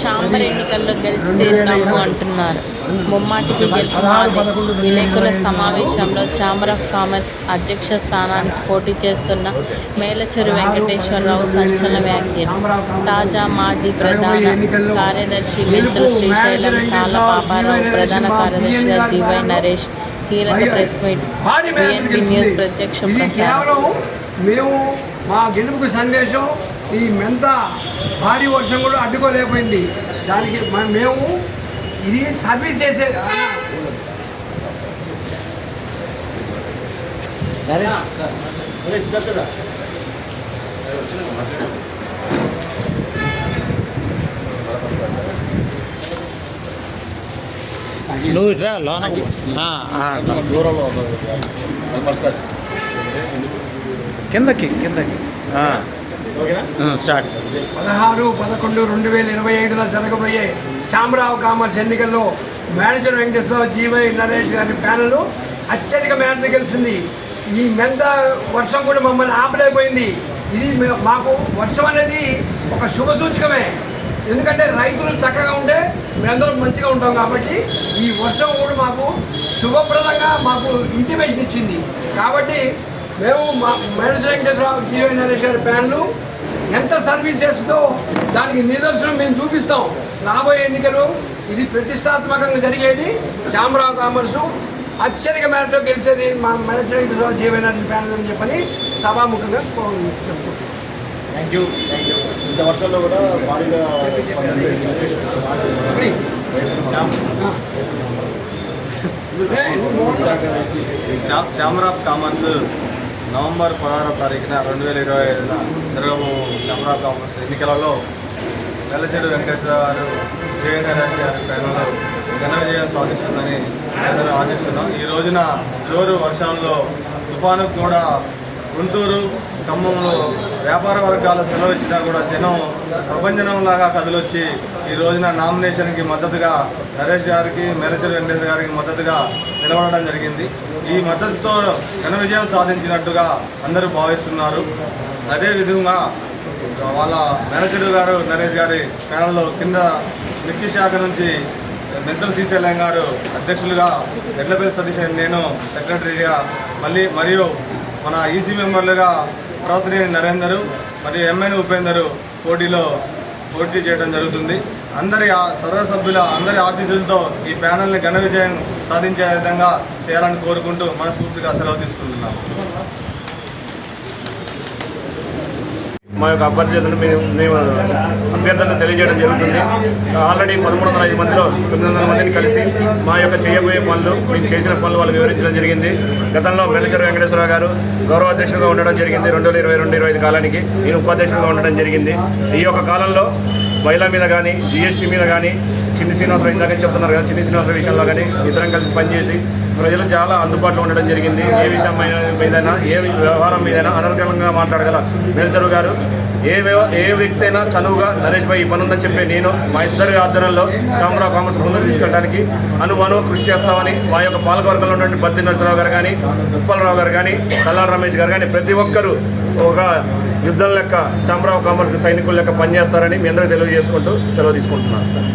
Chamber ఎన్నికల్లో గెలిచి తీరుతాము అంటున్నారు. ముమ్మాటికి గెలుపు విలేకరుల సమావేశంలో ఛాంబర్ ఆఫ్ కామర్స్ అధ్యక్ష స్థానానికి పోటీ చేస్తున్న మేలచెరు వెంకటేశ్వరరావు సంచలన వ్యాఖ్యలు. తాజా మాజీ ప్రధాన కార్యదర్శి మెంతుల శ్రీశైలం కాళ్ళ పాపారావు ప్రధాన కార్యదర్శిగా జీవై నరేష్ కీలక ప్రెస్ మీట్ బిఎన్పి న్యూస్ ప్రత్యక్ష ప్రసారం. మేము మా గెలుపుకు సందేశం ఈ మెంత భారీ వర్షం కూడా అడ్డుకోలేకపోయింది. దానికి మేము ఇది సర్వీస్ చేసే నువ్వు ఇట్రా లోన అట్లా. కిందకి కిందకి. స్టార్ట్. పదహారు పదకొండు రెండు వేల ఇరవై ఐదులో జరగబోయే చామరావు కామర్స్ ఎన్నికల్లో manager Venkateswara Rao G Y Naresh గారి ప్యానెల్ అత్యధిక మేరకు గెలిచింది. ఈ మెంత వర్షం కూడా మమ్మల్ని ఆపలేకపోయింది. ఇది మాకు వర్షం అనేది ఒక శుభ సూచకమే. ఎందుకంటే రైతులు చక్కగా ఉంటే మేమందరం మంచిగా ఉంటాం కాబట్టి ఈ వర్షం కూడా మాకు శుభప్రదంగా మాకు ఇంటిమేషన్ ఇచ్చింది. కాబట్టి మేము మా మేనేజర్ వెంకటేశ్వరరావు జీవై నరేష్ గారి ప్యానెల్. ఎంత సర్వీస్ చేస్తుందో దానికి నిదర్శనం మేము చూపిస్తాం. రాబోయే ఎన్నికలు ఇది ప్రతిష్టాత్మకంగా జరిగేది. చామరావు కామర్సు అత్యధిక మేరతో గెలిచేది మా మేనేజ్మెంట్ జీవన ప్యానల్ అని చెప్పని సభాముఖంగా చెప్తున్నాం థ్యాంక్ యూ థ్యాంక్ యూ ఇంత వర్షంలో కూడా భారీగా ఛాంబర్ ఆఫ్ కామర్స్ నవంబర్ పదహారవ తారీఖున రెండు వేల ఇరవై ఐదున జరగబో చంద్రా కాంగ్రెస్ ఎన్నికలలో వెల్లచెడు వెంకటేశ్వర గారు జయ నరేష్ గారి ప్రేమలో ఘన విజయం సాధిస్తుందని అందరూ ఆశిస్తున్నాం ఈ రోజున జోరు వర్షంలో తుఫాను కూడా గుంటూరు ఖమ్మంలో వ్యాపార వర్గాల సెలవు ఇచ్చినా కూడా జనం ప్రపంచంలాగా కదిలొచ్చి ఈ రోజున నామినేషన్కి మద్దతుగా నరేష్ గారికి మేనేజర్ వెంకటేశ్వర గారికి మద్దతుగా నిలబడడం జరిగింది. ఈ మద్దతుతో ఘన విజయం సాధించినట్టుగా అందరూ భావిస్తున్నారు. అదేవిధంగా వాళ్ళ మేనేజర్ గారు నరేష్ గారి ప్యానల్లో కింద మిర్చి శాఖ నుంచి మెంతల శ్రీశైలం గారు అధ్యక్షులుగా ఎడ్లపల్లి సతీష్ నేను సెక్రటరీగా మళ్ళీ మరియు మన ఈసీ మెంబర్లుగా ప్రవర్తనేని నరేందరు మరియు ఎంఎన్ ఉపేందరు పోటీలో పోటీ చేయడం జరుగుతుంది. అందరి ఆ- సర్వ సభ్యుల అందరి ఆశీస్సులతో ఈ ప్యానల్ని ఘన విజయం సాధించే విధంగా చేయాలని కోరుకుంటూ మనస్ఫూర్తిగా సెలవు తీసుకుంటున్నాము. మా యొక్క అభ్యర్థులను మేము మేము అభ్యర్థులను తెలియజేయడం జరుగుతుంది. ఆల్రెడీ పదమూడు వందల ఐదు మందిలో తొమ్మిది వందల మందిని కలిసి మా యొక్క చేయబోయే పనులు మేము చేసిన పనులు వాళ్ళు వివరించడం జరిగింది. గతంలో మెల్లచెరు వెంకటేశ్వరరావు గారు గౌరవ అధ్యక్షులుగా ఉండడం జరిగింది. రెండు వేల ఇరవై రెండు ఇరవై ఐదు కాలానికి నేను ఉపాధ్యక్షులుగా ఉండడం జరిగింది. ఈ యొక్క కాలంలో మహిళల మీద కానీ జిఎస్టీ మీద కానీ చిన్ని శ్రీనివాసరావు ఇందాక చెప్తున్నారు కదా చిన్ని శ్రీనివాసరావు విషయంలో కానీ ఇద్దరం కలిసి పనిచేసి ప్రజలు చాలా అందుబాటులో ఉండడం జరిగింది. ఏ విషయం మీద- మీదైనా ఏ వ్యవహారం మీదైనా అనర్గళంగా మాట్లాడగల మేల్చరు గారు. ఏ ఏ వ్యక్తి అయినా చనువుగా నరేష్ భాయ్ ఈ పని ఉందని చెప్పి నేను మా ఇద్దరి ఆధ్వర్యంలో చామరావు కామర్స్ ముందుకు తీసుకెళ్ళడానికి అనువను కృషి చేస్తామని మా యొక్క పాలకవర్గంలో ఉన్నటువంటి బద్ది నరసరావు గారు కానీ ఉప్పలరావు గారు కానీ కల్లార రమేష్ గారు కానీ ప్రతి ఒక్కరూ ఒక యుద్ధం లెక్క చామరావు కామర్స్ సైనికుల లెక్క పనిచేస్తారని మీ అందరికీ తెలియజేసుకుంటూ సెలవు తీసుకుంటున్నాను సార్.